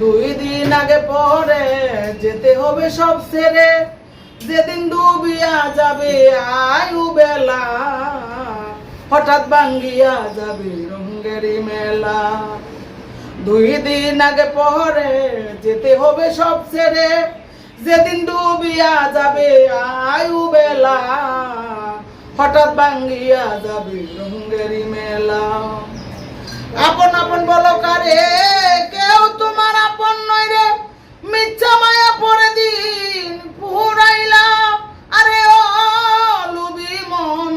দুই দিন আগে পরে যেতে হবে সব ছেড়ে যেদিন ডুবিয়া যাবে আয়ু বেলা, হঠাৎ ভাঙ্গিয়া যাবে রঙ্গেরি মেলা। দুই দিন আগে পরে যেতে হবে সব ছেড়ে যেদিন ডুবিয়া যাবে আয়ু বেলা, হঠাৎ ভাঙ্গিয়া যাবে রঙ্গেরি মেলা। আপন আপন বলো কারে তোমার আপন নয় রে। মিথ্যা মায়া পরে দিন পুরাইলা আরে ও লুবি মন,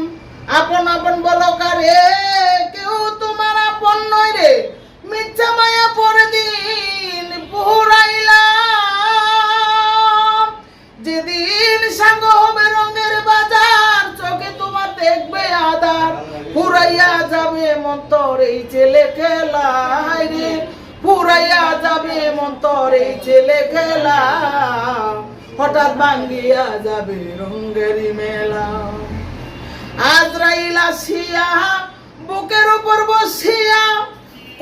আপন আপন বলো কারে, কেউ তোমার আপন নয় রে। মিথ্যা মায়া পরে দিন পুরাইলা যেদিন সাঙ্গ হবে রঙের বাজার, চোখে তোমার দেখবে আদার পুরাইয়া যাবে মন্তর এই ছেলে খেলা হায় রে। এই ছেলে খেলা, হঠাৎ ভাঙ্গিয়া যাবে রঙ্গেরি মেলা। আজরাইল আসিয়া বুকের উপর বসিয়া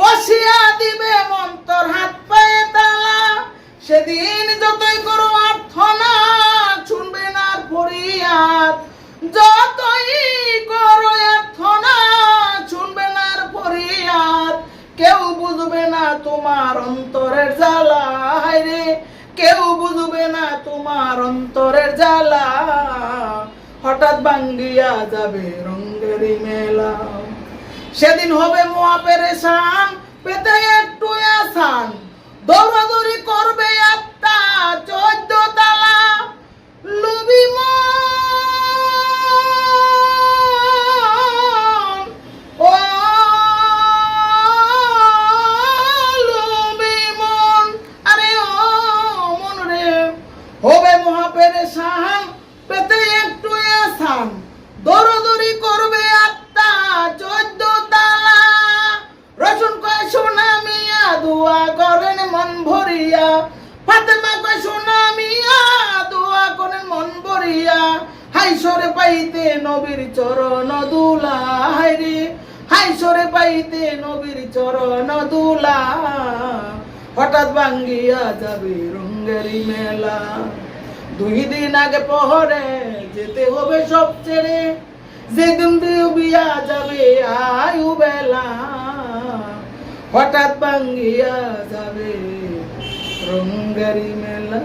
কষিয়া দিবে মন্তর হাত পায়ে তালা। সেদিন যতই করো আর্থনা শুনবে না ফরিয়াদ। যতই করো আর্থনা শুনবে না ফরিয়াদ। কেউ বুঝবে না তোমার অন্তরের জ্বালা হায় রে কেউ বুঝবে না তোমার অন্তরের জ্বালা। হঠাৎ ভাঙ্গিয়া যাবে রঙ্গেরি মেলা। সেদিন হবে মোয়া পেরেশান, পেতে একটু আসান। দৌড়াদৌড়ি করবে আত্মা হবে মহা পেরেশান পেতে একটু আসান দৌড়াদৌড়ি করবে আত্মা চোদ্দ রসুন কয় সোনা মিয়া, দোয়া করেন মন ভরিয়া। ফাতেমা কয় সোনা মিয়া, দোয়া করেন মন ভরিয়া। হাই সরে পাইতে নবীর চরণ দুলা হাই রে। হাই সরে পাইতে নবীর চরণ দুলা হঠাৎ ভাঙ্গিয়া যাবে রঙ্গেরি মেলা। দুই দিন আগে পহরে যেতে হবে সব ছেড়ে। যেদিন বিয়া যাবে, আয়ু বেলা হঠাৎ ভাঙ্গিয়া যাবে রঙ্গারি মেলা।